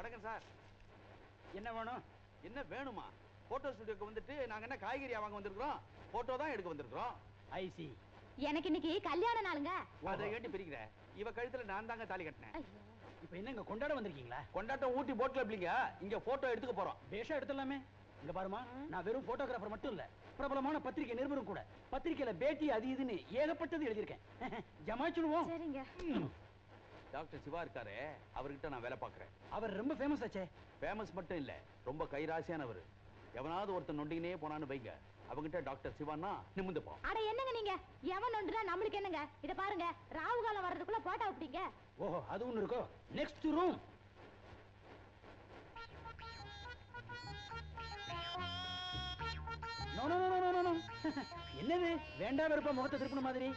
வணக்கம் சார். என்ன வேணும்? என்ன வேணுமா? போட்டோ ஸ்டுடியோக்கு வந்துட்டு நாங்க என்ன காய்கறி வாங்க வந்திருக்கிறோம்? போட்டோ தான் எடுக்க வந்திருக்கிறோம். ஐசி எனக்கு இன்னைக்கு கல்யாண நாளுங்க. அதை ஏண்டி பிரிக்கிற. இவ கழுத்துல நான் தாங்க தாலி கட்டினேன். இப்போ என்ன இங்க கொண்டாட வந்திருக்கீங்களா? கொண்டாட்டம் ஊட்டி போட்ல எப்படிங்க? இங்க போட்டோ எடுத்துக்க போறோம். பேஷா எடுத்துடலாமே. இங்க பாருமா நான் வெறும் போட்டோகிராஃபர் மட்டும் இல்ல பிரபலமான பத்திரிகை நிருபரும் கூட. பத்திரிக்கையில பேட்டி அது இதுன்னு ஏகப்பட்டது எழுதியிருக்கேன். ஜமாச்சிடுவோம் சரிங்க. டாக்டர் சிவா இருக்காரு அவர்கிட்ட நான் வேலை பார்க்கறேன். அவர் ரொம்ப ஃபேமஸ் ஆச்சே. ஃபேமஸ் மட்டும் இல்ல ரொம்ப கைராசியானவர். எவனாவது ஒருத்தன் நொண்டினே போனான்னு வைங்க. அவங்கிட்ட டாக்டர் சிவான்னா நிமிந்துப்போம் அட என்னங்க நீங்க? எவன் ஒன்றுனா நம்மளுக்கு என்னங்க? இத பாருங்க ராவு காலம் வர்றதுக்குள்ள போட்டோ விட்டீங்க ஓஹோ அது ஒண்ணு இருக்கோ? நெக்ஸ்ட் ரூம் என்னது? வேண்டா வெறுப்பா முகத்தை திருப்பின மாதிரி?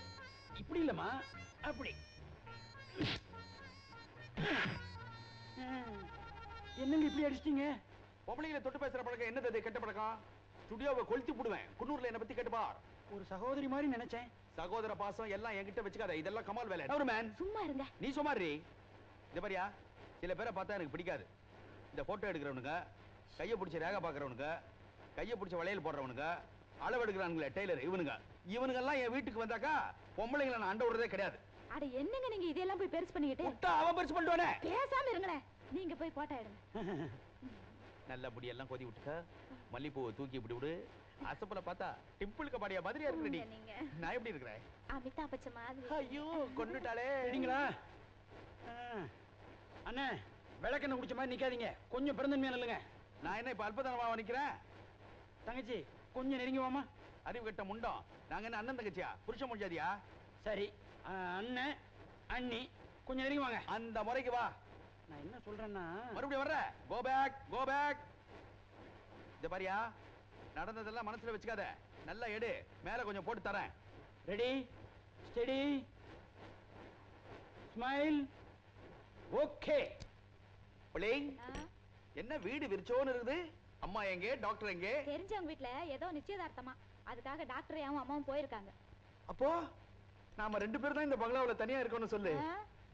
இப்படி இல்லம்மா. அப்படி. என்னங்க இப்படி அடிச்சிட்டீங்க? பொம்பளைங்களை தொட்டு பேசுற பழக்கம் என்னது கெட்ட பழக்கம்? ஸ்டுடியோவை கொளுத்தி போடுவேன் குன்னூர்ல என்ன பத்தி கேட்டு பார் ஒரு சகோதரி மாதிரி நினைச்சேன். சகோதர பாசம் எல்லாம் என்கிட்ட வச்சுக்காத. இதெல்லாம் கமால் வேலை. ஒரு மேன் சும்மா இருங்க. நீ சுமாரி இந்த பாரியா சில பேரை பார்த்தா எனக்கு பிடிக்காது. இந்த போட்டோ எடுக்கிறவனுங்க கையை பிடிச்ச ரேகை பார்க்கறவனுங்க கையை பிடிச்ச வளையல் போடுறவனுங்க அளவு எடுக்கிறானுங்களே டெய்லர் இவனுங்க. இவனுங்க எல்லாம் என் வீட்டுக்கு வந்தாக்கா பொம்பளைங்களை நான் அண்ட விடுறதே கிடையாது. அட என்னங்க நீங்க இதெல்லாம் போய் பெருசு பண்ணிக்கிட்டு? விட்டா அவன் பெருசு பண்ணுவானே பேசாம இருங்களேன். நீங்க போய் போட்டோ எடுங்க நல்ல முடியெல்லாம் கொதி விட்டுக்க. மல்லிப்பூவை தூக்கி இப்படி விடு. அசப்பல பார்த்தா டிம்பிள் கபாடியா மாதிரியா உங்க நீங்க. நான் எப்படி இருக்கிறேன்? அமிதாப் பச்சன் மாதிரி. ஐயோ கொண்டுட்டாளே சரிங்களா ஆ. அண்ணே விளக்கெண்ணெய் குடிச்ச மாதிரி நிக்காதீங்க. கொஞ்சம் பிறந்தன்மையா நில்லுங்க. நான் என்ன இப்ப அல்பதனமா நிக்கிறேன்? தங்கச்சி கொஞ்சம் நெருங்கி வாமா அறிவு கட்ட முண்டம். நாங்க என்ன அண்ணன் தங்கச்சியா? புருஷ முடியாதியா சரி. அண்ணன் அண்ணி கொஞ்சம் நெருங்கி வாங்க. அந்த முறைக்கு வா. நான் என்ன சொல்றேன்னா மறுபடியும் வர்ற. கோ பேக் கோ பேக் இந்த பாரியா நடந்ததெல்லாம் மனசுல வச்சுக்காத. நல்லா எடு. மேல கொஞ்சம் போட்டு தரேன். ரெடி ஸ்டெடி ஸ்மைல் ஓகே பிள்ளைங் என்ன வீடு விரிச்சோன்னு இருக்குது? அம்மா எங்கே? டாக்டர் எங்கே? தெரிஞ்சவங்க வீட்ல ஏதோ நிச்சயதார்த்தமா. அதுக்காக டாக்டர் ஏன் அம்மாவும் போயிருக்காங்க. அப்போ? நாம ரெண்டு பேரும் தான் இந்த பங்களாவுல தனியா இருக்கோம்னு சொல்லு.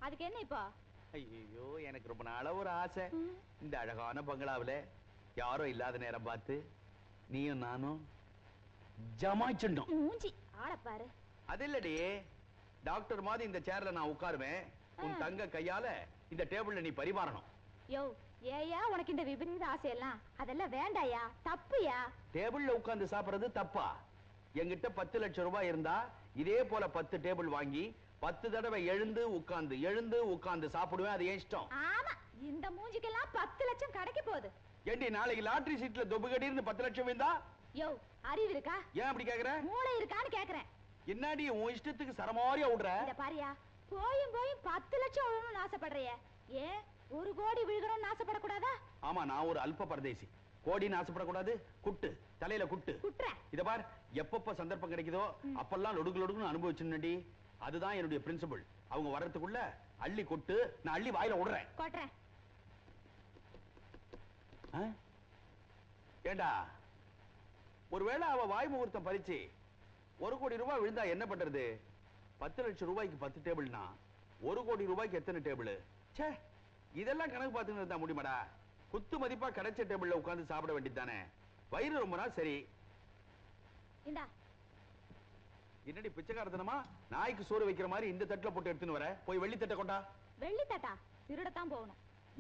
அதுக்கு என்ன இப்போ? ஐயோ எனக்கு ரொம்ப நாளா ஒரு ஆசை. இந்த அழகான பங்களாவுல யாரும் இல்லாத நேரம் பார்த்து நீயும் நானும் ஜமாய்ச்சிட்டோம் மூஞ்சி பாரு. அது இல்லடி. டாக்டர் மாதிரி இந்த சேர்ல நான் உட்காருவேன். உன். தங்க கையால இந்த டேபிள்ல நீ பரிமாறணும். யோ ஏயா உனக்கு இந்த விபரீத ஆசையெல்லாம்? அதெல்லாம் வேண்டாயா? தப்புயா? டேபிள்ல உட்கார்ந்து சாப்பிடுறது தப்பா. என்கிட்ட பத்து லட்சம் ரூபாய் இருந்தா இதே போல பத்து டேபிள் வாங்கி பத்து தடவை எழுந்து உட்கார்ந்து எழுந்து உட்கார்ந்து சாப்பிடுவேன். அது என் இஷ்டம். ஆமா இந்த மூஞ்சிக்கெல்லாம் பத்து லட்சம் கிடைக்க போகுது. ஏண்டி நாளைக்கு லாட்டரி சீட்ல தொபுகடின்னு பத்து லட்சம் இருந்தா யோ அறிவு இருக்கா? ஏன் அப்படி கேக்குற? மூளை இருக்கான்னு கேக்குறேன். என்னடி உன் இஷ்டத்துக்கு சரமாரியா விடுற? இத பாரியா போயும் போயும் பத்து லட்சம் விழணும்னு ஆசைப்படுறிய. ஏன்? ஒரு கோடி விழுகணும்னு ஆசைப்படக்கூடாதா? ஆமா நான் ஒரு அல்ப பரதேசி. கோடின்னு ஆசைப்படக்கூடாது குட்டு. தலையில குட்டு. இத பார் எப்பப்ப சந்தர்ப்பம் கிடைக்குதோ அப்பெல்லாம் லொடுக்கு லொடுக்குன்னு அனுபவிச்சுடி அதுதான் என்னுடைய பிரின்சிபல் அவங்க வர்றதுக்குள்ள அள்ளி கொட்டு நான் அள்ளி வாயில விடுறேன்? ஏண்டா? ஒருவேளை அவ வாய் முகூர்த்தம் பறிச்சு ஒரு கோடி ரூபாய் விழுந்தா என்ன பண்றது? பத்து லட்சம் ரூபாய்க்கு பத்து டேபிள்னா ஒரு கோடி ரூபாய்க்கு எத்தனை டேபிள்? ச்சே இதெல்லாம் கணக்கு பார்த்துன்னு இருந்தா முடியுமாடா? குத்து மதிப்பா கிடைச்ச டேபிள்ல உட்கார்ந்து சாப்பிட வேண்டியது தானே? வயிறு ரொம்ப நாள் சரி. இந்தா. என்னடி பிச்சைக்காரத்தனமா? நாய்க்கு சோறு வைக்கிற மாதிரி இந்த தட்டுல போட்டு எடுத்துன்னு வர? போய் வெள்ளி தட்டை கொண்டா. வெள்ளி தட்டா? திருடத்தான் போகணும்.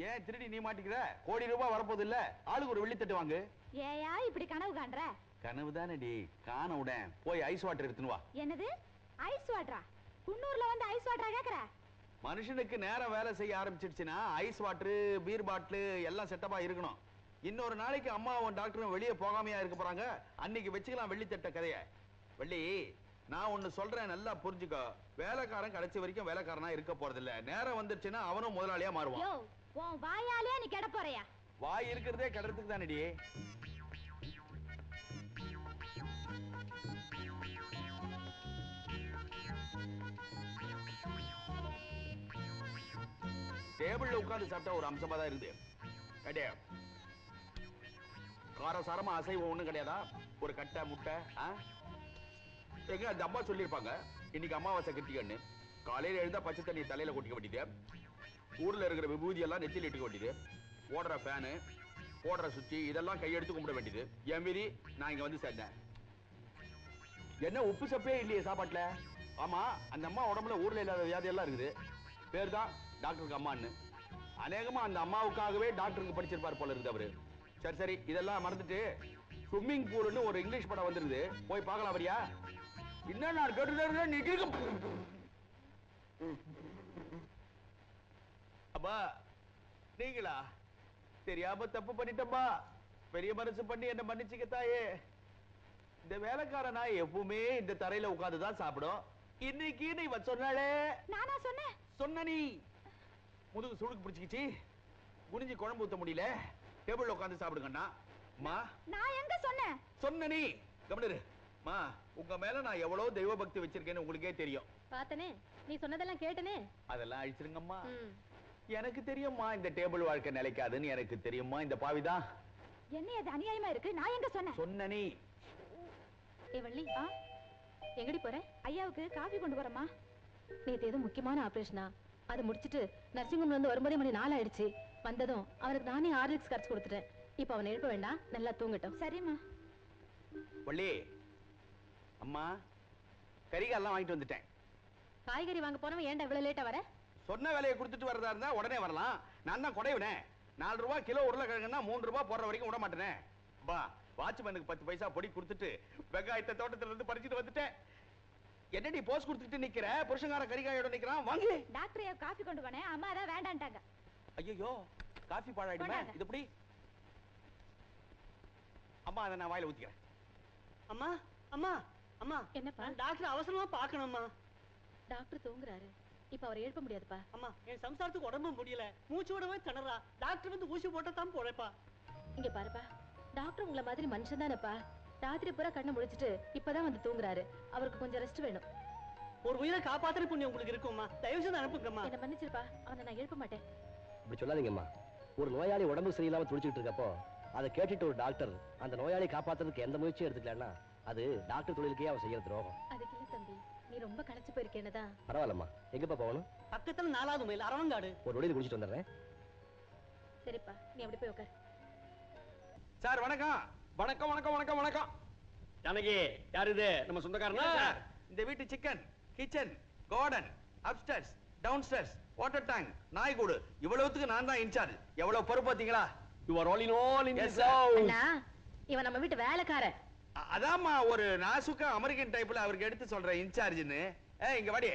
ஏன் திருடி நீ மாட்டிக்கிற? கோடி ரூபாய் வரப்போது இல்ல? ஆளுக்கு ஒரு வெள்ளி தட்டு வாங்கு. ஏயா இப்படி கனவு காண்ற? கனவு தானடி. காண விடேன் போய் ஐஸ் வாட்டர் எடுத்துன்னு வா. என்னது? ஐஸ் வாட்டரா? குன்னூர்ல வந்து ஐஸ் வாட்டரா கேக்குற? மனுஷனுக்கு நேரம் வேலை செய்ய ஆரம்பிச்சிடுச்சுன்னா ஐஸ் வாட்டரு பீர் பாட்டில் எல்லாம் செட்டப்பா இருக்கணும். இன்னொரு நாளைக்கு அம்மாவும் டாக்டரும் வெளியே போகாமையா இருக்க போறாங்க. அன்னைக்கு வச்சுக்கலாம் வெள்ளி தட்ட கதைய. வெள்ளி நான் ஒண்ணு சொல்றேன் நல்லா புரிஞ்சுக்கோ. வேலைக்காரன் கடைசி வரைக்கும் வேலைக்காரனா இருக்க போறதில்ல. நேரம் வந்துருச்சுன்னா அவனும் முதலாளியா மாறுவான். உன் வாயாலே நீ கெட போறியா? வாய் இருக்கிறதே கடறதுக்கு தானடி. டேபிள்ல உட்கார்ந்து சாப்பிட்டா ஒரு அம்சமா தான் இருக்குது. கிடையாது காரசாரமா அசைவம் ஒண்ணும் கிடையாதா? ஒரு கட்டை முட்டை எங்க அந்த அம்மா சொல்லியிருப்பாங்க இன்னைக்கு அமாவாசை கிருத்திகன்னு. காலையில எழுந்தா பச்சை தண்ணி தலையில கொட்டிக்க வேண்டியது. ஊர்ல இருக்கிற விபூதி எல்லாம் நெத்தியில் இட்டுக்க வேண்டியது. ஓடுற ஃபேனு போடுற சுத்தி இதெல்லாம் கையெடுத்து கும்பிட வேண்டியது. என் மீறி நான் இங்க வந்து சேர்ந்தேன். என்ன உப்பு சப்பே இல்லையே சாப்பாட்டுல? ஆமா அந்த அம்மா உடம்புல ஊர்ல இல்லாத வியாதி எல்லாம் இருக்குது. பேர் தான் டாக்டருக்கு அம்மான்னு. அநேகமா அந்த அம்மாவுக்காகவே டாக்டருக்கு படிச்சிருப்பார் போல இருக்குது அவரு. சரி சரி. இதெல்லாம் மறந்துட்டு ஸ்விம்மிங் பூல்னு ஒரு இங்கிலீஷ் படம் வந்துருது. போய் பார்க்கலாம் வரியா? என்ன நான் கேட்டு நீ அப்பா நீங்களா? தெரியாம தப்பு பண்ணிட்டப்பா பெரிய மனசு பண்ணி என்ன மன்னிச்சுக்க தாயே. இந்த வேலைக்கார நாய் எப்பவுமே இந்த தரையில உட்கார்ந்து தான் சாப்பிடும். இன்னைக்கு நீ சொன்னாலே நானா சொன்னேன்? சொன்ன நீ. முதுகு சுளுக்கு பிடிச்சிக்கிச்சு. குனிஞ்சு குழம்பு ஊத்த முடியல. டேபிள்ல உட்கார்ந்து சாப்பிடுங்கண்ணா. அம்மா நான் எங்க சொன்னேன்? சொன்ன நீ. கவனிரு. மா உங்க மேல நான் எவ்வளவு தெய்வ பக்தி வச்சிருக்கேன்னு உங்களுக்கே தெரியும். பார்த்தனே நீ சொன்னதெல்லாம் கேட்டனே? அதெல்லாம் அழிச்சிருங்கம்மா. ம். எனக்கு தெரியும்மா இந்த டேபிள் வாழ்க்கை நிலைக்காதுன்னு எனக்கு தெரியுமா இந்த பாவிதான் என்ன இது அநியாயமா இருக்கு? நான் எங்க சொன்னேன்? சொன்ன நீ. ஏ வள்ளி ஆ? எங்கடி போற? ஐயாவுக்கு காஃபி கொண்டு வரமா நேத்து ஏதோ முக்கியமான ஆபரேஷனா? அதை முடிச்சிட்டு நர்சிங் ஹோம்ல இருந்து வரும்போதே மணி நாலு ஆயிடுச்சு வந்ததும் அவருக்கு நானே ஆர்லிக்ஸ் கரைச்சு கொடுத்துட்டேன். இப்போ அவனை எழுப்ப வேண்டாம். நல்லா தூங்கட்டும். சரிம்மா. வள்ளி அம்மா கரிகாலாம் வாங்கிட்டு வந்துட்டேன். காய்கறி வாங்க போனவன் ஏன்டா இவ்வளவு லேட்டா வர? சொன்ன விலையை கொடுத்துட்டு வரதா இருந்தா உடனே வரலாம். நான் தான் குறைவினே நாலு ரூபாய் கிலோ உருளைக்கிழங்குன்னா மூணு ரூபாய் போடுற வரைக்கும் விட மாட்டேனே. பா வாட்ச்மேனுக்கு பத்து பைசா பொடி கொடுத்துட்டு வெங்காயத்தை தோட்டத்துல இருந்து பறிச்சுட்டு வந்துட்டேன். என்னடி போஸ் கொடுத்துட்டு நிக்கிற? புருஷங்கார கரிகாயோட நிக்கிறான். வாங்கு. டாக்டர் காஃபி கொண்டு போனேன்? அம்மா தான் வேண்டான்ட்டாங்க. ஐயோ காஃபி பாழாயிடுமே. இது எப்படி? அம்மா அதை நான் வாயில ஊத்திக்கிறேன். அம்மா அம்மா அம்மா. என்னப்பா? டாக்டர் அவசரமா பார்க்கணும்மா. டாக்டர் தூங்குறாரு. இப்போ அவரை எழுப்ப முடியாதுப்பா. அம்மா என் சம்சாரத்துக்கு உடம்பு முடியல. மூச்சு விடவே திணறா. டாக்டர் வந்து ஊசி போட்டா தான் போழைப்பா. இங்க பாருப்பா. டாக்டர் உங்களை மாதிரி மனுஷன் தானேப்பா. ராத்திரி பூரா கண்ணை முடிச்சிட்டு இப்பதான் வந்து தூங்குறாரு. அவருக்கு கொஞ்சம் ரெஸ்ட் வேணும். ஒரு உயிரை காப்பாத்துற புண்ணியம் உங்களுக்கு இருக்கும்மா. தயவு செய்து அனுப்புங்கம்மா. என்ன மன்னிச்சிருப்பா. அவனை நான் எழுப்ப மாட்டேன். இப்படி சொல்லாதீங்கம்மா. ஒரு நோயாளி உடம்பு சரியில்லாம துடிச்சிட்டு இருக்கப்போ அதை கேட்டுட்டு ஒரு டாக்டர் அந்த நோயாளி காப்பாத்துறதுக்கு எந்த முயற்சியும் எடுத்துக்கலன்னா அது டாக்டர் தொழிலுக்கே அவன் செய்யற துரோகம். அதுக்கு இல்ல தம்பி நீ ரொம்ப களைச்சு போயிருக்கேன்னுதான் பரவாயில்லம்மா. எங்கப்பா போகணும்? பக்கத்துல நாலாவது மைல் அரவங்காடு. ஒரு நொடியில் குடிச்சிட்டு வந்துடுறேன். சரிப்பா நீ அப்படி போய் உட்கார் சார் வணக்கம். வணக்கம் வணக்கம் வணக்கம் வணக்கம். ஜானகி யார் இது? நம்ம சொந்தக்காரனா? இந்த வீட்டு chicken kitchen garden upstairs downstairs water tank நாய்கூடு இவ்வளவுத்துக்கு நான் தான் இன்சார்ஜ் எவ்வளவு பொறுப்பு பாத்தீங்களா you are all in all in this. House அண்ணா இவன் நம்ம வீட்டு வேலைக்காரன். அதாம்மா ஒரு நாசுக்கா அமெரிக்கன் டைப்ல அவருக்கு எடுத்து சொல்றேன் இன்சார்ஜ்னு ஏ இங்க வாடி.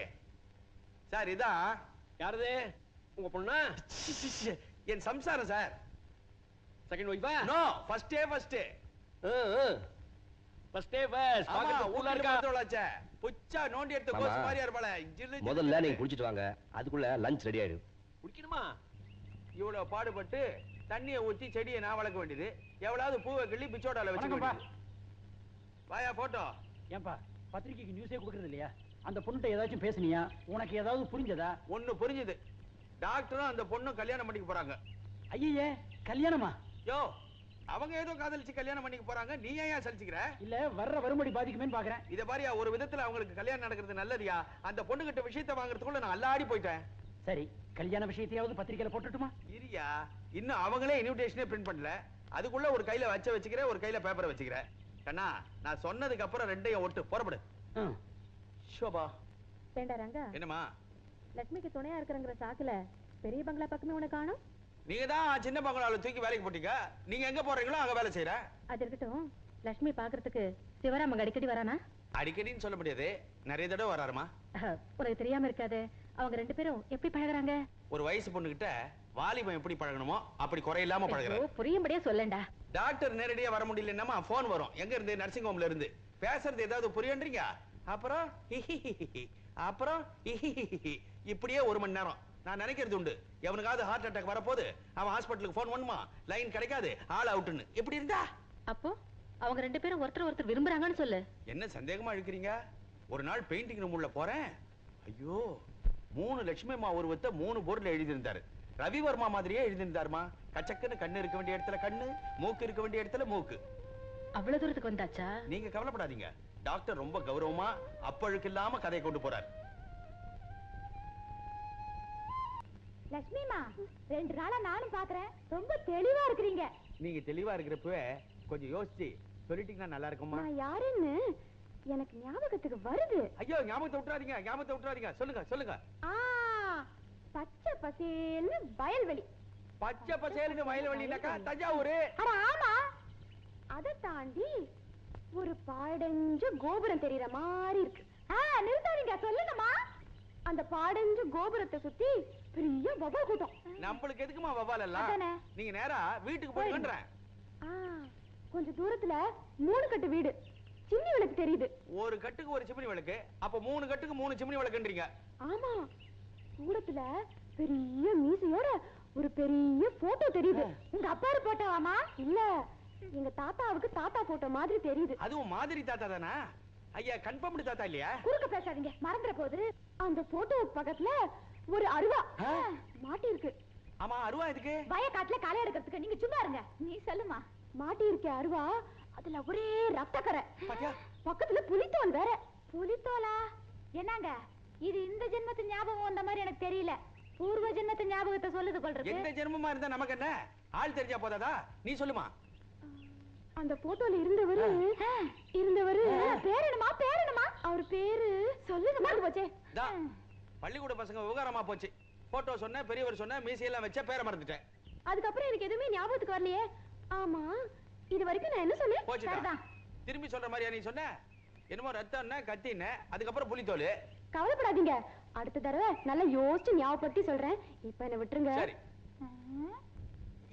சார் இதான் யாரது? உங்க பொண்ணா? என் சம்சாரம் சார். செகண்ட் ஒய்ஃபா நோ ஃபர்ஸ்டே ஃபர்ஸ்ட் ஃபர்ஸ்ட் டே ஃபர்ஸ்ட் கூலா இருக்கா பார்த்தவளாச்சே புச்சா நோண்டி எடுத்து கோஸ் மாமா, மாதிரியா இருப்பாளே. ஜில்லு ஜில்லு முதல்ல. நீங்க குடிச்சிட்டு வாங்க. அதுக்குள்ள லஞ்ச் ரெடி ஆயிடும். குடிக்கணுமா? இவ்வளவு பாடுபட்டு தண்ணியை ஊத்தி செடியை நான் வளர்க்க வேண்டியது. எவ்வளவு பூவை கிள்ளி பிச்சோடால வச்சுக்க வணக்கம்ப்பா. வேண்டியது. வாயா போட்டோ ஏன்பா பத்திரிக்கைக்கு நியூஸே கொடுக்கறது இல்லையா? அந்த பொண்ணுகிட்ட ஏதாச்சும் பேசுனியா? உனக்கு ஏதாவது புரிஞ்சதா? ஒண்ணு புரிஞ்சுது. டாக்டரும் அந்த பொண்ணும் கல்யாணம் பண்ணிக்க போறாங்க. ஐயே கல்யாணமா? யோ அவங்க ஏதோ காதலிச்சு கல்யாணம் பண்ணிக்க போறாங்க. நீ ஏன் சலிச்சுக்கிற? இல்ல வர்ற வரும்படி பாதிக்குமேன்னு பாக்குறேன். இத பாரியா ஒரு விதத்துல அவங்களுக்கு கல்யாணம் நடக்கிறது நல்லதுயா? அந்த பொண்ணு கிட்ட விஷயத்தை வாங்குறதுக்குள்ள நான் அல்லாடி போயிட்டேன். சரி கல்யாண விஷயத்தையாவது பத்திரிக்கையில போட்டுட்டுமா? இரியா இன்னும் அவங்களே இன்விடேஷனே பிரிண்ட் பண்ணல. அதுக்குள்ள ஒரு கையில வச்ச வச்சுக்கிறேன் ஒரு கையில பேப்பரை வச்சுக்கிறேன் கண்ணா நான் சொன்னதுக்கு அப்புறம் ரெண்டையும் ஒட்டு புறப்படு. ம். ஷோபா. வேண்டா ரங்கா. என்னம்மா? லட்சுமிக்கு துணையா இருக்கிறங்கிற சாக்குல பெரிய பங்களா பக்கமே உனக்கு காணும். நீங்க தான் சின்ன பங்களால தூக்கி வேலைக்கு போட்டீங்க. நீங்க எங்க போறீங்களோ அங்க வேலை செய்யற. அது இருக்கட்டும். லட்சுமி பாக்குறதுக்கு சிவராமங்க அடிக்கடி வரானா? அடிக்கடின்னு சொல்ல முடியாது. நிறைய தடவை வராருமா? உனக்கு தெரியாம இருக்காது. அவங்க ரெண்டு பேரும் எப்படி பழகுறாங்க? ஒரு வயசு பொண்ணுகிட்ட வாலிபம் எப்படி பழகணுமோ அப்படி குறையில்லாம பழகுறாரு. புரியும்படியா சொல்லண்டா டாக்டர் நேரடியா வர முடியலன்னா போன் வரும். எங்க இருந்து? நர்சிங் ஹோம்ல இருந்து. பேசுறது ஏதாவது புரியன்றீங்க அப்புறம். அப்புறம். இப்படியே ஒரு மணி நேரம். நான் நினைக்கிறது உண்டு. எவனுக்காவது ஹார்ட் அட்டாக் வரப்போது அவன் ஹாஸ்பிட்டலுக்கு ஃபோன் பண்ணுமா? லைன் கிடைக்காது ஆள் அவுட்டுன்னு இப்படி இருந்தா? அப்போ அவங்க ரெண்டு பேரும் ஒருத்தர் ஒருத்தர் விரும்புறாங்கன்னு சொல்லு. என்ன சந்தேகமா இழுக்கிறீங்க ஒரு நாள் பெயிண்டிங் ரூம் உள்ள போறேன். ஐயோ மூணு லட்சுமி அம்மா உருவத்தை மூணு போர்டுல எழுதியிருந்தாரு. ரவிவர்மா மாதிரியே எழுதியிருந்தாருமா? கச்சக்குன்னு கண்ணு இருக்க வேண்டிய இடத்துல கண்ணு மூக்கு இருக்க வேண்டிய இடத்துல மூக்கு. அவ்வளவு தூரத்துக்கு வந்தாச்சா? நீங்க கவலைப்படாதீங்க. டாக்டர் ரொம்ப கௌரவமா அப்பழுக்கு இல்லாம கதையை கொண்டு போறார். லட்சுமிமா ரெண்டு நாளா நானும் பாக்குறேன். ரொம்ப தெளிவா இருக்கிறீங்க. நீங்க தெளிவா இருக்கிறப்பவே கொஞ்சம் யோசிச்சு சொல்லிட்டீங்கன்னா நல்லா இருக்குமா? நான் யாருன்னு எனக்கு ஞாபகத்துக்கு வருது. ஐயோ ஞாபகத்தை விட்டுறாதீங்க ஞாபகத்தை விட்டுறாதீங்க. சொல்லுங்க சொல்லுங்க. ஆ பச்சை பசேல்னு வயல்வெளி. பச்சை பசேலுக்கு வயல்வெளினாக்கா தஞ்சாவூர். அட ஆமா. அத தாண்டி ஒரு பாடஞ்ச கோபுரம் தெரியற மாதிரி இருக்கு. ஆ நிறுத்தாதீங்க சொல்லுங்கம்மா. அந்த பாடஞ்ச கோபுரத்தை சுத்தி பெரிய வவல் கூட்டம். நம்மளுக்கு எதுக்குமா வவால் எல்லாம். நீங்க நேரா வீட்டுக்கு போயிடுன்றேன் ஆ கொஞ்ச தூரத்துல மூணு கட்டு வீடு. சின்ன விளக்கு தெரியுது. ஒரு கட்டுக்கு ஒரு சிமினி விளக்கு அப்ப மூணு கட்டுக்கு மூணு சிமினி விளக்குன்றீங்க. ஆமா. தூரத்துல பெரிய மீசையோட ஒரு பெரிய போட்டோ தெரியுது. உங்க அப்பாரு போட்டோவாமா இல்ல. எங்க தாத்தாவுக்கு தாத்தா போட்டோ மாதிரி தெரியுது. அதுவும் மாதிரி தாத்தா தானா? ஐயா கன்ஃபார்ம்டு தாத்தா இல்லையா? குறுக்க பேசாதீங்க. மறந்துட போகுது அந்த போட்டோ பக்கத்துல ஒரு அருவா. மாட்டி இருக்கு ஆமா அருவா எதுக்கு? வயக்காட்டுல களை எடுக்கிறதுக்கு. நீங்க சும்மா இருங்க. நீ சொல்லுமா. மாட்டி இருக்க அருவா. அதுல ஒரே ரத்தக்கரை. பக்கத்துல புலித்தோல் வேற. புலித்தோலா? என்னங்க? இது இந்த ஜென்மத்து ஞாபகம் வந்த மாதிரி எனக்கு தெரியல. பூர்வ ஜென்மத்து ஞாபகத்தை சொல்லுது எந்த கொள்றது ஜென்மமா இருந்தா நமக்கு என்ன? ஆள் தெரிஞ்சா போதாதா? நீ சொல்லுமா. அந்த போட்டோல இருந்தவரு இருந்தவரு பேர் என்னமா பேர் என்னமா அவர் பேரு சொல்லுங்க மறந்து போச்சே. தா. பள்ளிக்கூட பசங்க விவகாரமா போச்சு. போட்டோ சொன்ன பெரியவர் சொன்ன மீசையெல்லாம் வச்ச பேரை மறந்துட்டேன். அதுக்கப்புறம் எனக்கு எதுவுமே ஞாபகத்துக்கு வரலையே. ஆமா இது வரைக்கும் நான் என்ன சொன்னேன்? சரிதான். திரும்பி சொல்ற மாதிரியா நீ சொன்ன? என்னமோ ரத்தம்னா கத்தின அதுக்கப்புறம் புலித்தோல். கவலைப்படாதீங்க. அடுத்த தடவை நல்லா யோசிச்சு ஞாபகப்படுத்தி சொல்றேன். இப்ப என்ன விட்டுருங்க. சரி.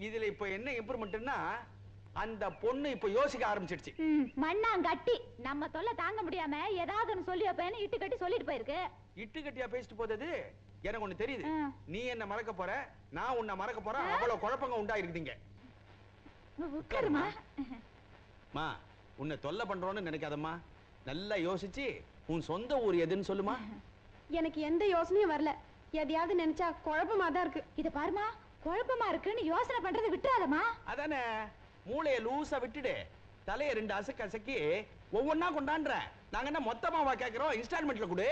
இதுல இப்ப என்ன இம்ப்ரூவ்மெண்ட்னா அந்த பொண்ணு இப்ப யோசிக்க ஆரம்பிச்சிடுச்சு. மண்ணாங்கட்டி. நம்ம தொல்லை தாங்க முடியாம ஏதாவது சொல்லி வைப்பேன்னு இட்டு கட்டி சொல்லிட்டு போயிருக்கு. இட்டு கட்டியா பேசிட்டு போதது எனக்கு ஒண்ணு தெரியுது. நீ என்ன மறக்க போற? நான் உன்னை மறக்க போறேன். அவ்வளவு குழப்பங்க உண்டா இருக்குதுங்க மா உன்னை தொல்லை பண்றோன்னு நினைக்காதம்மா. நல்லா யோசிச்சு உன் சொந்த ஊர் எதுன்னு சொல்லுமா? எனக்கு எந்த யோசனையும் வரல. எதையாவது நினைச்சா குழப்பமா தான் இருக்கு. இத பாருமா குழப்பமா இருக்குன்னு யோசனை பண்றது விட்டுறாதமா அதானே? மூளைய லூசா விட்டுடு. தலைய ரெண்டு அசக்கு அசக்கி ஒவ்வொன்னா கொண்டாடுற. நாங்க என்ன மொத்தமாவா கேக்குறோம்? இன்ஸ்டால்மெண்ட்ல கொடு.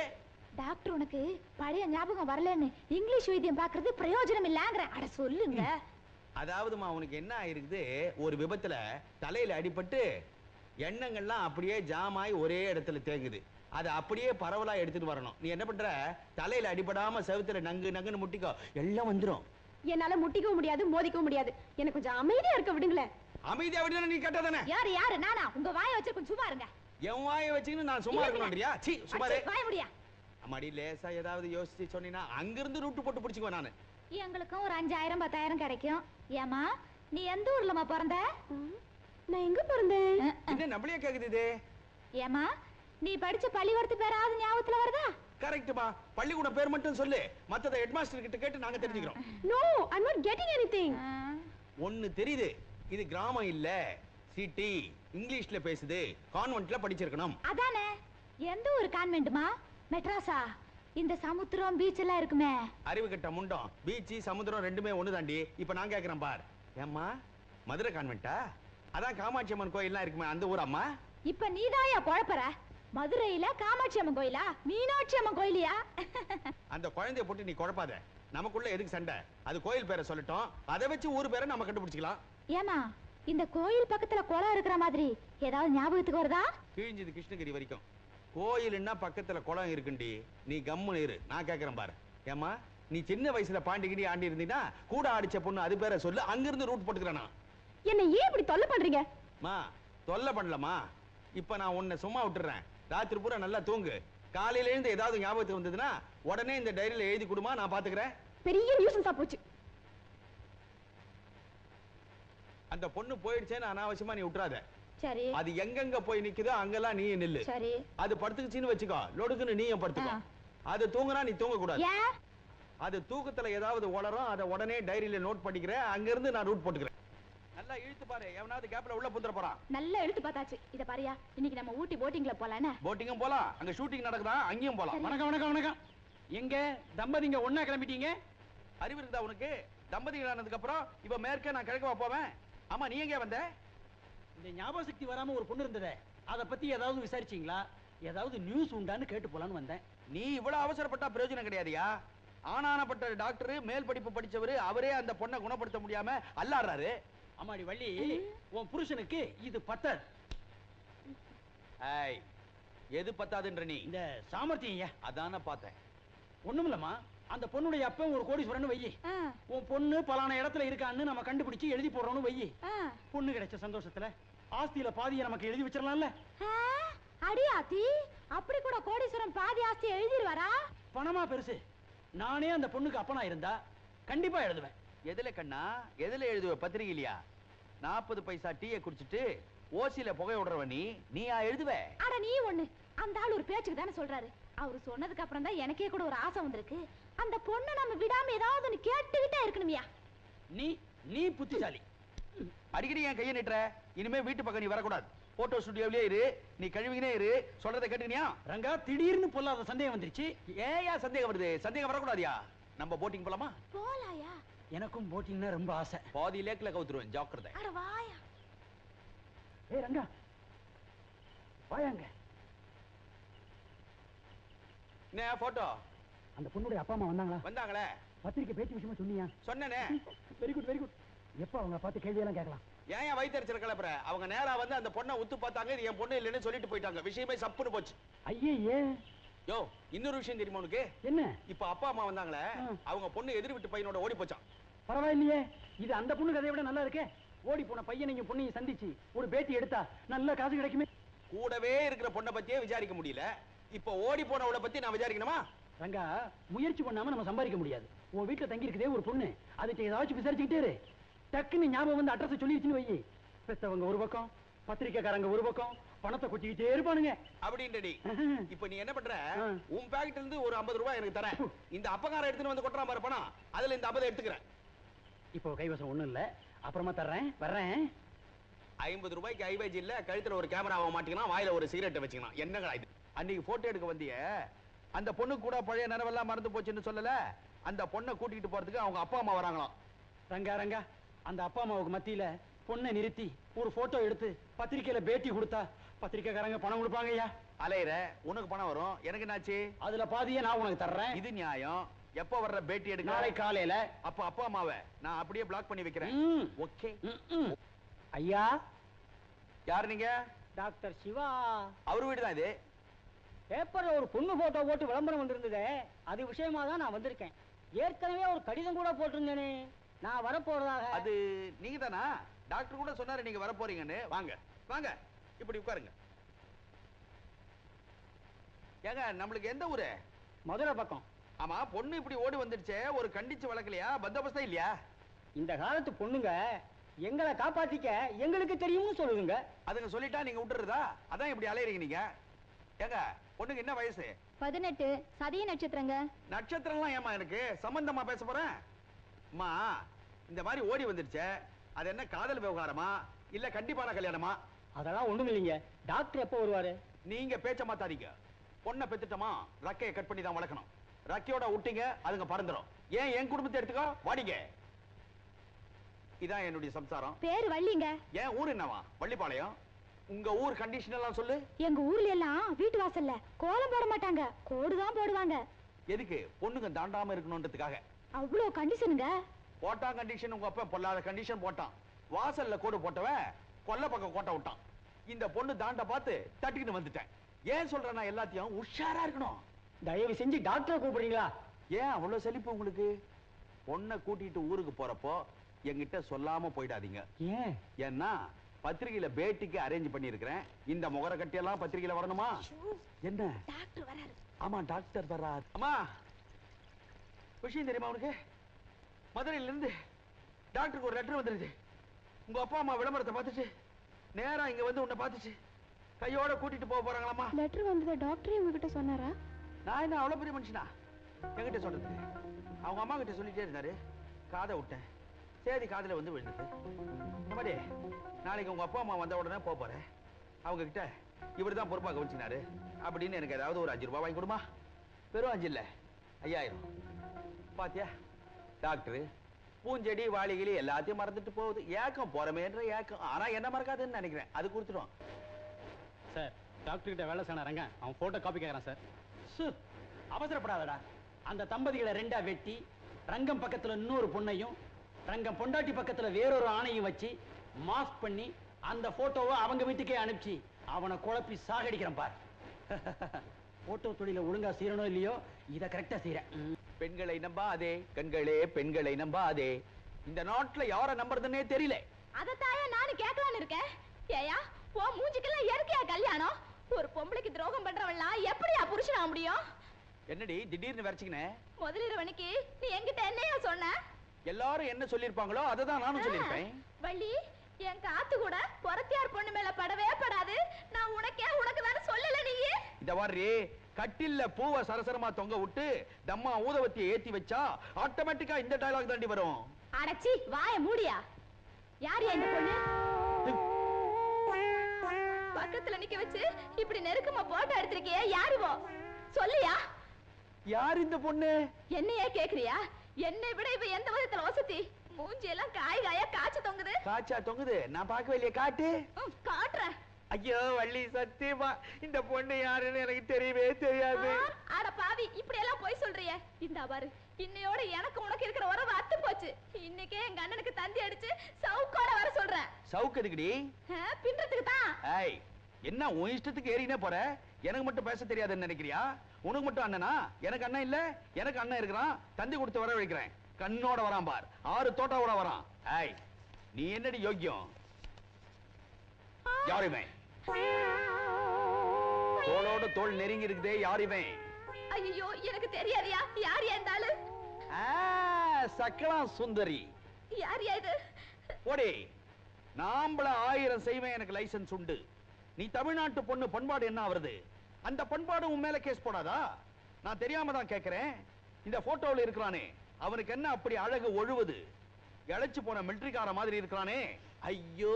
டாக்டர் உனக்கு பழைய ஞாபகம் வரலன்னு இங்கிலீஷ் வைத்தியம் பாக்குறது பிரயோஜனம் இல்லங்கிற அட சொல்லுங்க. அதாவதுமா உனக்கு என்ன ஆயிருக்குது? ஒரு விபத்துல தலையில அடிபட்டு எண்ணங்கள்லாம் அப்படியே ஜாமாய் ஒரே இடத்துல தேங்குது. அதை அப்படியே பரவலா எடுத்துட்டு வரணும். நீ என்ன பண்ற? தலையில அடிபடாம செவுத்துல நங்கு நங்குன்னு முட்டிக்கோ. எல்லாம் வந்துரும். என்னால முட்டிக்கவும் முடியாது மோதிக்கவும் முடியாது. எனக்கு கொஞ்சம் அமைதியா இருக்க விடுங்களேன். அமைதியா விடுனா நீ கட்டதானே யாரு யாரு? நானா? உங்க வாயை வச்சு கொஞ்சம் சும்மா இருங்க. என் வாயை வச்சுக்கின்னு நான் சும்மா இருக்கணும்ன்றியா? சீ அச்சி, வாய முடியா? அம்மாடி லேசா ஏதாவது யோசிச்சு சொன்னீங்கன்னா அங்கிருந்து ரூட்டு போட்டு பிடிச்சுக்குவேன் நானு. எங்களுக்கும் ஒரு அஞ்சாயிரம் பத்தாயிரம் கிடைக்கும். ஏமா நீ எந்த ஊர்லமா பிறந்த? நான் எங்க பிறந்தேன்? என்ன நம்மளையே கேக்குது இது? ஏமா நீ படிச்ச பள்ளிக்கூடத்து பேராவது ஞாபகத்துல வருதா? கரெக்ட்டுமா பள்ளிக்கூடம் பேர் மட்டும் சொல்லு. மத்தத ஹெட்மாஸ்டர் கிட்ட கேட்டு நாங்க தெரிஞ்சுக்கிறோம். No I not getting anything ஒண்ணு தெரியுது. இது கிராமம் இல்ல. சிட்டி. இங்கிலீஷ்ல பேசுது. கான்வென்ட்ல படிச்சிருக்கணும். அதானே? எந்த ஊர் கான்வென்ட்மா மெட்ராஸா? இந்த சமுத்திரம் பீச் எல்லாம் இருக்குமே. அறிவு கட்ட முண்டம். பீச் சமுத்திரம் ரெண்டுமே ஒண்ணு தாண்டி இப்ப நான் கேக்குறேன் பார். ஏம்மா? மதுரை கான்வென்ட்டா அதான் காமாட்சி அம்மன் கோயில்லாம் இருக்குமே அந்த ஊர் அம்மா இப்ப நீதாயா குழப்பற மதுரையில காமாட்சி அம்மன் கோயிலா? மீனாட்சி அம்மன் கோயிலியா? அந்த குழந்தைய போட்டு நீ குழப்பாத. நமக்குள்ள எதுக்கு சண்டை? அது கோயில் பேரை சொல்லட்டும். அதை வச்சு ஊர் பேரை நம்ம கண்டுபிடிச்சிக்கலாம். ஏமா இந்த கோயில் பக்கத்துல குளம் இருக்கிற மாதிரி ஏதாவது ஞாபகத்துக்கு வருதா? கிழிஞ்சது கிருஷ்ணகிரி வரைக்கும். கோயிலுன்னா பக்கத்துல குளம் இருக்குண்டி. நீ கம்முன்னு இரு. நான் கேக்குறேன் பாரு. ஏம்மா நீ சின்ன வயசுல பாண்டிகிடி ஆண்டி இருந்தீங்கன்னா கூட ஆடிச்ச பொண்ணு அது பேரை சொல்லு. அங்கிருந்து ரூட் போட்டுக்கிறேன் என்ன ஏன் இப்படி தொல்லை பண்றீங்க? மா தொல்லை பண்ணலமா இப்ப நான் உன்னை சும்மா விட்டுறேன். ராத்திரி பூரா நல்லா தூங்கு. காலையில இருந்து ஏதாவது ஞாபகத்துக்கு வந்ததுன்னா உடனே இந்த டைரியில எழுதி கொடுமா நான் பாத்துக்கிறேன். பெரிய நியூசன்ஸா போச்சு. அந்த பொண்ணு போயிடுச்சேன்னு அனாவசியமா நீ விட்டுறாத. சரி. அது எங்கெங்க போய் நிக்குதோ அங்கெல்லாம் நீ நில்லு. சரி. அது படுத்துக்குச்சின்னு வச்சுக்கோ. லொடுக்குன்னு நீயும் படுத்துக்கோ. அது தூங்குனா நீ தூங்க கூடாது அது தூக்கத்துல ஏதாவது உளரும் அதை உடனே டைரியில நோட் பண்ணிக்கிறேன் அங்க இருந்து நான் ரூட் போட்டுக்கிறேன். நல்லா இழுத்து பாரு. எவனாவது கேப்ல உள்ள புந்துற போறான். நல்லா எழுத்து பார்த்தாச்சு. இத பாரியா இன்னைக்கு நம்ம ஊட்டி போட்டிங்ல போலானே போட்டிங்கும் போலாம். அங்க ஷூட்டிங் நடக்குதா? அங்கேயும் போலாம். வணக்கம் வணக்கம் வணக்கம். எங்க? தம்பதிங்க ஒண்ணா கிளம்பிட்டீங்க? அறிவு இருக்குதா உனக்கு. தம்பதிகள் ஆனதுக்கு அப்புறம் இப்ப மேற்க நான் கிழக்கவா போவேன். ஆமா நீ எங்க வந்த? இந்த ஞாபக சக்தி வராம ஒரு பொண்ணு இருந்ததே அத பத்தி ஏதாவது விசாரிச்சீங்களா? ஏதாவது நியூஸ் உண்டான்னு கேட்டு போலான்னு வந்தேன். நீ இவ்வளவு அவசரப்பட்டா பிரயோஜனம் கிடையாதுயா? ஆனானப்பட்ட டாக்டர் மேல் படிப்பு படிச்சவரு அவரே அந்த பொண்ணை குணப்படுத்த முடியாம அல்லாடுறாரு. அம்மாடி வள்ளி உன் புருஷனுக்கு இது பத்தாது. எது பத்தாதுன்ற நீ? இந்த சாமர்த்தியம் அதான பார்த்தேன். ஒண்ணுமில்லம்மா. அந்த பொண்ணுடைய அப்பன் ஒரு கோடீஸ்வரன் வையி. உன் பொண்ணு பலான இடத்துல இருக்கான்னு நம்ம கண்டுபிடிச்சு எழுதி போடுறோம்னு வையி. பொண்ணு கிடைச்ச சந்தோஷத்துல ஆஸ்தியில பாதியை நமக்கு எழுதி வச்சிடலாம்ல. அடி ஆத்தி அப்படி கூட கோடீஸ்வரன் பாதி ஆஸ்தி எழுதிடுவாரா? பணமா பெருசு. நானே அந்த பொண்ணுக்கு அப்பனா இருந்தா கண்டிப்பா எழுதுவேன். எதுல கண்ணா? எதுல எழுதுவ பத்திரிகையிலையா? நாற்பது பைசா டீயை குடிச்சிட்டு ஓசியில புகை விடுறவ நீ நீயா எழுதுவ? அட நீ ஒண்ணு. அந்த ஆள் ஒரு பேச்சுக்கு தானே சொல்றாரு. அவரு சொன்னதுக்கு அப்புறம் தான் எனக்கே கூட ஒரு ஆசை வந்திருக்கு. அந்த பொண்ணை நம்ம விடாம ஏதாவது ஒண்ணு கேட்டுக்கிட்டே இருக்கணுமியா. நீ நீ புத்திசாலி. அடிக்கடி என் கையை நிட்டுற? இனிமே வீட்டு பக்கம் நீ வரக்கூடாது. போட்டோ ஸ்டுடியோவிலே இரு. நீ கழுவினே இரு. சொல்றதை கேட்டுக்கினியா? ரங்கா திடீர்னு பொல்லாத சந்தேகம் வந்துருச்சு. ஏயா சந்தேகம் வருது? சந்தேகம் வரக்கூடாதியா? நம்ம போட்டிங் போலாமா? போலாயா? எனக்கும் போட்டிங்னா ரொம்ப ஆசை. பாதி லேக்ல கவுத்துருவேன் ஜாக்கிரதை. அட வாயா. ஏய் ரங்கா. வாயாங்க என்ன போட்டோ அந்த பொண்ணுடைய அப்பா அம்மா வந்தாங்களா? வந்தாங்களே. பத்திரிக்கை பேச்சு விஷயமா சொன்னியா? சொன்னனே. Very good very good. எப்போ அவங்க பார்த்து கேள்வி எல்லாம் கேட்கலாம்? ஏன் என் வயிற்றுச்சல் கிளப்புற அவங்க நேரா வந்து அந்த பொண்ணை உத்து பார்த்தாங்க இது என் பொண்ணு இல்லைன்னு சொல்லிட்டு போயிட்டாங்க. விஷயமே சப்புன்னு போச்சு. ஐயே யோ இன்னொரு விஷயம் தெரியுமா உனக்கு? என்ன? இப்ப அப்பா அம்மா வந்தாங்களே. அவங்க பொண்ணு எதிர் வீட்டு பையனோட ஓடி போச்சான் பரவாயில்லையே. இது அந்த பொண்ணு கதையை விட நல்லா இருக்கே. ஓடி போன பையனையும் பொண்ணையும் சந்திச்சு ஒரு பேட்டி எடுத்தா நல்ல காசு கிடைக்குமே? கூடவே இருக்கிற பொண்ணை பத்தியே விசாரிக்க முடியல. இப்ப ஓடி போனவளை பத்தி நான் விசாரிக்கணுமா? ரங்கா முயற்சி பண்ணாம நம்ம சம்பாதிக்க முடியாது. உன் வீட்டுல தங்கி இருக்குதே ஒரு பொண்ணு. அதுக்கு ஏதாச்சும் விசாரிச்சுக்கிட்டே டக்குன்னு ஞாபகம் வந்து அட்ரஸ் சொல்லிடுச்சுன்னு வை பெத்தவங்க ஒரு பக்கம் பத்திரிக்கைக்காரங்க ஒரு பக்கம் பணத்தை கொட்டிக்கிட்டே இருப்பானுங்க. அப்படின்றடி. இப்ப நீ என்ன பண்ற. உன் பாக்கெட்ல இருந்து ஒரு 50 ரூபாய் எனக்கு தரேன். இந்த அப்பகார எடுத்துட்டு வந்து கொட்டுறான் பாரு பணம். அதுல இந்த 50 எடுத்துக்கிறேன். இப்போ கைவசம் ஒண்ணும் இல்ல. அப்புறமா தர்றேன். வர்றேன். ஐம்பது ரூபாய்க்கு ஐவேஜ் இல்ல கழுத்துல ஒரு கேமராவை மாட்டிக்கலாம் வாயில ஒரு சிகரெட்டை வச்சுக்கலாம் என்னங்கடா இது? அன்னைக்கு போட்டோ எடுக்க வந்தியே. அந்த பொண்ணு கூட பழைய நினைவெல்லாம் மறந்து போச்சுன்னு சொல்லல. அந்த பொண்ணை கூட்டிட்டு போறதுக்கு அவங்க அப்பா அம்மா வராங்களாம். ரங்கா ரங்கா அந்த அப்பா அம்மாவுக்கு மத்தியில பொண்ணை நிறுத்தி ஒரு போட்டோ எடுத்து பத்திரிக்கையில பேட்டி கொடுத்தா பத்திரிக்கைக்காரங்க பணம் கொடுப்பாங்க ஐயா. அலையிற உனக்கு பணம் வரும். எனக்கு என்னாச்சு? அதுல பாதியே நான் உனக்கு தர்றேன். இது நியாயம். எப்ப வர்ற பேட்டி எடுக்க? நாளை காலையில. அப்ப அப்பா அம்மாவை நான் அப்படியே பிளாக் பண்ணி வைக்கிறேன். ஓகே. ஐயா. யார் நீங்க? டாக்டர் சிவா. அவர் வீடு தான் இது. பேப்பர்ல ஒரு பொண்ணு போட்டோ போட்டு விளம்பரம் வந்திருந்ததே அது விஷயமா தான் நான் வந்திருக்கேன். ஏற்கனவே ஒரு கடிதம் கூட போட்டிருந்தேனே நான் வரப்போறதாக. அது நீங்க தானா டாக்டர் கூட சொன்னாரு நீங்க வர போறீங்கன்னு வாங்க வாங்க இப்படி உட்காருங்க. ஏங்க நம்மளுக்கு எந்த ஊரு? மதுரை பக்கம். ஆமா பொண்ணு இப்படி ஓடி வந்துடுச்சே ஒரு கண்டிச்சு வளர்க்கலையா? பந்தோபஸ்தா இல்லையா? இந்த காலத்து பொண்ணுங்க எங்களை காப்பாத்திக்க எங்களுக்கு தெரியும்னு சொல்லுதுங்க. அதுங்க சொல்லிட்டா நீங்க விட்டுறதா? அதான் இப்படி அலையறீங்க நீங்க. ஏங்க பொண்ணுக்கு என்ன வயசு? பதினெட்டு. சதய நட்சத்திரங்க. நட்சத்திரம்லாம் ஏமா எனக்கு? சம்பந்தமா பேச போறேன்? அம்மா இந்த மாதிரி ஓடி வந்துடுச்சே அது என்ன காதல் விவகாரமா? இல்ல கண்டிப்பான கல்யாணமா? அதெல்லாம் ஒண்ணும் இல்லைங்க. டாக்டர் எப்போ வருவாரு? நீங்க பேச்ச மாத்தாதீங்க. பொண்ணை பெத்துட்டோமா ரக்கையை கட் பண்ணி தான் வளர்க்கணும். ரக்கையோட விட்டீங்க அதுங்க பறந்துரும். ஏன் என் குடும்பத்தை எடுத்துக்கோ? வாடிங்க. இதான் என்னுடைய சம்சாரம். பேரு வள்ளிங்க. ஏன் ஊர் என்னவா? வள்ளிப்பாளையம்? உங்க ஊர் கண்டிஷன் எல்லாம் சொல்லு. எங்க ஊர்ல எல்லாம் வீட்டு வாசல்ல கோலம் போட மாட்டாங்க. கோடு தான் போடுவாங்க. எதுக்கு? பொண்ணுங்க தாண்டாம இருக்கணும்ன்றதுக்காக அவ்வளோ கண்டிஷனுங்க போட்டான் கண்டிஷன் உங்க அப்பா பொல்லாத கண்டிஷன் போட்டான். வாசல்ல கோடு போட்டவன் கொல்ல பக்கம் கோட்டை விட்டான். இந்த பொண்ணு தாண்ட பார்த்து தட்டிக்கிட்டு வந்துட்டேன். ஏன் சொல்றேன் நான் எல்லாத்தையும் உஷாரா இருக்கணும். தயவு செஞ்சு டாக்டரை கூப்பிடுறீங்களா? ஏன் அவ்வளவு செழிப்பு உங்களுக்கு? பொண்ணை கூட்டிட்டு ஊருக்கு போறப்போ என்கிட்ட சொல்லாம போயிடாதீங்க. ஏன்? ஏன்னா பத்திரிகையில பேட்டிக்கு அரேஞ்ச் பண்ணியிருக்கிறேன். இந்த முகர கட்டியெல்லாம் பத்திரிகையில வரணுமா? என்ன? டாக்டர் வராரு. ஆமா டாக்டர் வர்றார் அம்மா விஷயம் தெரியுமா உனக்கு? மதுரையில இருந்து டாக்டருக்கு ஒரு லெட்டர் வந்துருச்சு உங்க அப்பா அம்மா விளம்பரத்தை பார்த்துச்சு நேரா இங்க வந்து உன்னை பார்த்துச்சு கையோட கூட்டிட்டு போக போறாங்களாமா லெட்டர் வந்ததை டாக்டரே உங்ககிட்ட சொன்னாரா? நான் என்ன அவ்வளவு பெரிய மனுஷனா? என்கிட்ட சொல்றது. அவங்க அம்மா கிட்ட சொல்லிட்டே இருந்தாரு. காதை விட்டேன். சேதி காதுல வந்து விழுந்தது இந்த மாதிரி நாளைக்கு உங்க அப்பா அம்மா வந்த உடனே போக போறேன். அவங்க கிட்ட இவர் தான் பொறுப்பா கவனிச்சினாரு அப்படின்னு எனக்கு ஏதாவது ஒரு அஞ்சு ரூபாய் வாங்கி கொடுமா? வெறும் அஞ்சு இல்ல ஐயாயிரம். பாத்தியா? டாக்டர் பூஞ்செடி வாளிகிளி எல்லாத்தையும் மறந்துட்டு போகுது. ஏக்கம் போறமேன்ற ஏக்கம். ஆனா என்ன மறக்காதுன்னு நினைக்கிறேன். அது கொடுத்துடும் சார் டாக்டர் கிட்ட வேலை செய்யணும் ரங்க. அவன் போட்டோ காப்பி கேட்கறான் சார். சு அவசரப்படாதடா. அந்த தம்பதிகளை ரெண்டா வெட்டி ரங்கம் பக்கத்துல இன்னொரு பொண்ணையும் ரங்கம் பொண்டாட்டி பக்கத்துல வேறொரு ஆணையும் வச்சு மாஸ்க் பண்ணி அந்த போட்டோவை அவங்க வீட்டுக்கே அனுப்பிச்சு அவனை குழப்பி சாகடிக்கிறேன் பார். போட்டோ தொழில ஒழுங்கா செய்யணும் இல்லையோ இத கரெக்டா செய்யறேன். பெண்களை நம்பாதே கண்களே பெண்களை நம்பாதே. இந்த நாட்டுல யார நம்புறதுன்னே தெரியல. அதத்தாயா நானும் கேட்கலான்னு இருக்கேன். ஏயா ஓ மூஞ்சிக்கெல்லாம் இயற்கையா கல்யாணம்? ஒரு பொம்பளைக்கு துரோகம் பண்றவன்லாம் எப்படியா புருஷனா முடியும்? என்னடி திடீர்னு வரைச்சிக்கினே? முதலிரவனுக்கு நீ என்கிட்ட என்னையா சொன்ன? எல்லாரும் என்ன சொல்லிருப்பாங்களோ அதை தான் நானும் சொல்லியிருப்பேன். வள்ளி என் காத்து கூட பொறத்தியார் பொண்ணு மேல படவே படாது. நான் உனக்கே உனக்கு தானே சொல்லல நீ. இத மாதிரி கட்டில்ல பூவை சரசரமா தொங்க விட்டு தம்மா ஊதவத்தியை ஏத்தி வச்சா ஆட்டோமேட்டிக்கா இந்த டயலாக் தாண்டி வரும். அடச்சி வாய மூடியா? யார் இந்த பொண்ணு? பக்கத்துல நிக்க வச்சு இப்படி நெருக்கமா போட்டோ எடுத்திருக்கியே யாரு இவோ சொல்லியா? யார் இந்த பொண்ணு? என்னையே கேக்குறியா? என்னை விட இவ எந்த விதத்துல வசதி? மூஞ்சி எல்லாம் காய் காயா காய்ச்சி தொங்குது. காச்சா தொங்குது? நான் பார்க்கவே இல்லையே காட்டு. காட்டுறேன். ஐயோ வள்ளி சத்தியமா. இந்த பொண்ணு யாருன்னு எனக்கு தெரியவே தெரியாது. அட பாவி இப்படி எல்லாம் போய் சொல்றியே. இந்த பாரு இன்னையோட எனக்கு உனக்கு இருக்கிற உறவு அத்து போச்சு. இன்னைக்கே எங்க அண்ணனுக்கு தந்தி அடிச்சு சவுக்கோட வர சொல்றேன். சவுக்கு எதுக்குடி? பின்றதுக்கு தான். என்ன உன் இஷ்டத்துக்கு ஏறினே போற? எனக்கு மட்டும் பேச தெரியாதுன்னு நினைக்கிறியா? உனக்கு மட்டும் அண்ணனா? எனக்கு அண்ணன் இல்ல? எனக்கு அண்ணன் இருக்கிறான். தந்தி கொடுத்து வர வைக்கிறேன் கண்ணோட வரான் பார். ஆறு தோட்டாவோட வரான். ஏய் நீ என்னடி யோக்கியம்? யார் இவன்? தோளோட தோள் நெருங்கி இருக்குதே யார் இவன்? ஐயோ எனக்கு தெரியாதியா? யார் ஏந்தாளு ஆ, சக்கலாம் சுந்தரி. யார் இது? போடே. நாம்பள ஆயிரம் செய்வேன் எனக்கு லைசென்ஸ் உண்டு. நீ தமிழ்நாட்டு பொண்ணு பண்பாடு என்ன ஆவறது? அந்த பண்பாடு உன் மேல கேஸ் போடாதா? நான் தெரியாம தான் கேக்குறேன். இந்த போட்டோவில் இருக்கிறானே. அவனுக்கு என்ன அப்படி அழகு ஒழுவது? இழைச்சு போன மிலிட்டரிக்கார மாதிரி இருக்கிறானே. ஐயோ!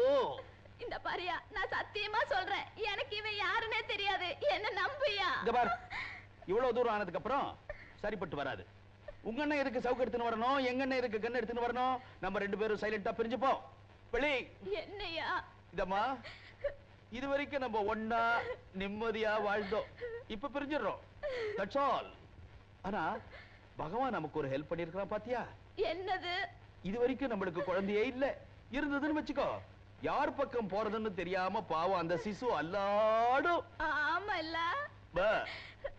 இந்த பாரியா நான் சத்தியமா சொல்றேன். எனக்கு இவன் யாருன்னே தெரியாது. என்ன நம்புயா இங்க பார். இவ்வளவு தூரம் ஆனதுக்கு அப்புறம் சரிப்பட்டு வராது. உங்க அண்ணன் எதுக்கு சவுக்கு எடுத்துன்னு வரணும்? எங்க அண்ணன் எதுக்கு கண்ணு எடுத்துன்னு வரணும்? நம்ம ரெண்டு பேரும் சைலண்டா பிரிஞ்சுப்போம். வெளி என்னையா? இதம்மா இது வரைக்கும் நம்ம ஒண்ணா நிம்மதியா வாழ்ந்தோம். இப்ப பிரிஞ்சிடுறோம். தட்ஸ் ஆல் ஆனா பகவான் நமக்கு ஒரு ஹெல்ப் பண்ணிருக்கான் பாத்தியா? என்னது? இது வரைக்கும் நம்மளுக்கு குழந்தையே இல்ல. இருந்ததுன்னு வச்சுக்கோ. யார் பக்கம் போறதுன்னு தெரியாம பாவம் அந்த சிசு அல்லாடும். ஆமா இல்ல பா,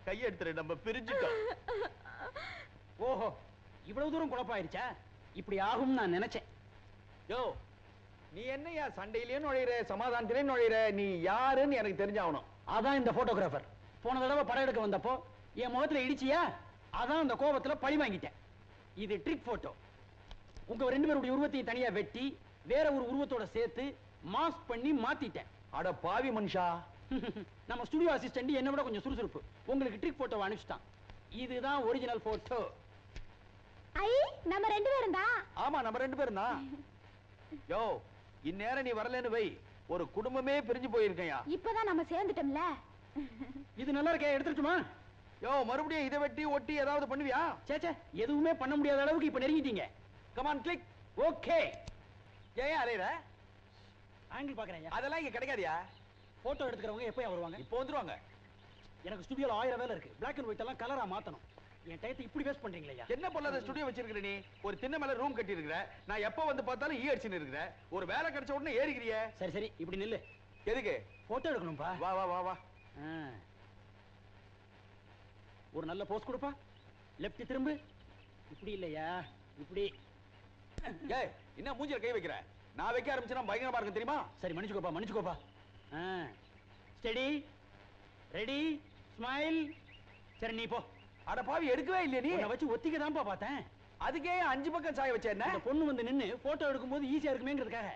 கையெடுத்துரு நம்ம பிரிஞ்சுட்டோம் ஓஹோ இவ்வளவு தூரம் குழப்பாயிருச்சா இப்படி ஆகும் நான் நினைச்சேன். யோ நீ என்னையா சண்டையிலயும் நுழையிற சமாதானத்திலயும் நுழையிற? நீ யாருன்னு எனக்கு தெரிஞ்சாகணும். அதான் இந்த போட்டோகிராஃபர் போன தடவை படம் எடுக்க வந்தப்போ என் முகத்துல இடிச்சியா? அதான் அந்த கோபத்துல பழி வாங்கிட்டேன். இது ட்ரிக் போட்டோ உங்க ரெண்டு பேருடைய உருவத்தையும் தனியா வெட்டி வேற ஒரு உருவத்தோட சேர்த்து மாஸ்க் பண்ணி மாத்திட்டேன். அட பாவி மனுஷா. நம்ம ஸ்டுடியோ அசிஸ்டன்ட் என்ன விட கொஞ்சம் சுறுசுறுப்பு. உங்களுக்கு ட்ரிக் போட்டோ அனுப்பிச்சிட்டான். இதுதான் ஒரிஜினல் போட்டோ ஐ நம்ம ரெண்டு பேரும் தான் ஆமா நம்ம ரெண்டு பேரும் தான் யோ இந்நேரம் நீ வரலன்னு வை. ஒரு குடும்பமே பிரிஞ்சு போயிருக்கையா. இப்பதான் நம்ம சேர்ந்துட்டோம்ல. இது நல்லா இருக்கே எடுத்துட்டுமா யோ மறுபடியும் இதை வெட்டி ஒட்டி ஏதாவது பண்ணுவியா? சேச்சே எதுவுமே பண்ண முடியாத அளவுக்கு இப்ப நெருங்கிட்டீங்க. Come on click okay. ஏன் அலையிற? ஆங்கிள் பாக்குறேன் அதெல்லாம் இங்க கிடைக்காதியா? போட்டோ எடுத்துக்கிறவங்க எப்போ வருவாங்க? இப்போ வந்துருவாங்க. எனக்கு ஸ்டுடியோல ஆயிரம் வேலை இருக்கு. பிளாக் அண்ட் ஒயிட் எல்லாம் கலரா மாத்தணும். என் டயத்தை இப்படி வேஸ்ட் பண்றீங்களா என்ன பொல்லாத ஸ்டுடியோ வச்சிருக்கிற நீ? ஒரு திண்ணை மேல ரூம் கட்டி இருக்கிற நான் எப்ப வந்து பார்த்தாலும் ஈ அடிச்சுன்னு இருக்கிற. ஒரு வேலை கிடைச்ச உடனே ஏறிக்கிறிய. சரி சரி இப்படி நில்லு. எதுக்கு? போட்டோ எடுக்கணும்பா. வா வா வா வா. ஒரு நல்ல போஸ் கொடுப்பா. லெஃப்ட் திரும்பு. இப்படி இல்லையா? இப்படி. ஏய் என்ன மூஞ்சில கை வைக்கிற? நான் வைக்க ஆரம்பிச்சேன்னா பயங்கரமா இருக்கும் தெரியுமா? சரி மன்னிச்சுக்கோப்பா மன்னிச்சுக்கோப்பா. ஸ்டெடி ரெடி ஸ்மைல் சரி நீ போ. அட பாவி எடுக்கவே இல்லையே நீ. வச்சு ஒத்திக்க தான்ப்பா பார்த்தேன். அதுக்கே அஞ்சு பக்கம் சாய வச்ச என்ன? இந்த பொண்ணு வந்து நின்னு போட்டோ எடுக்கும்போது ஈஸியா இருக்குமேங்கிறதுக்காக.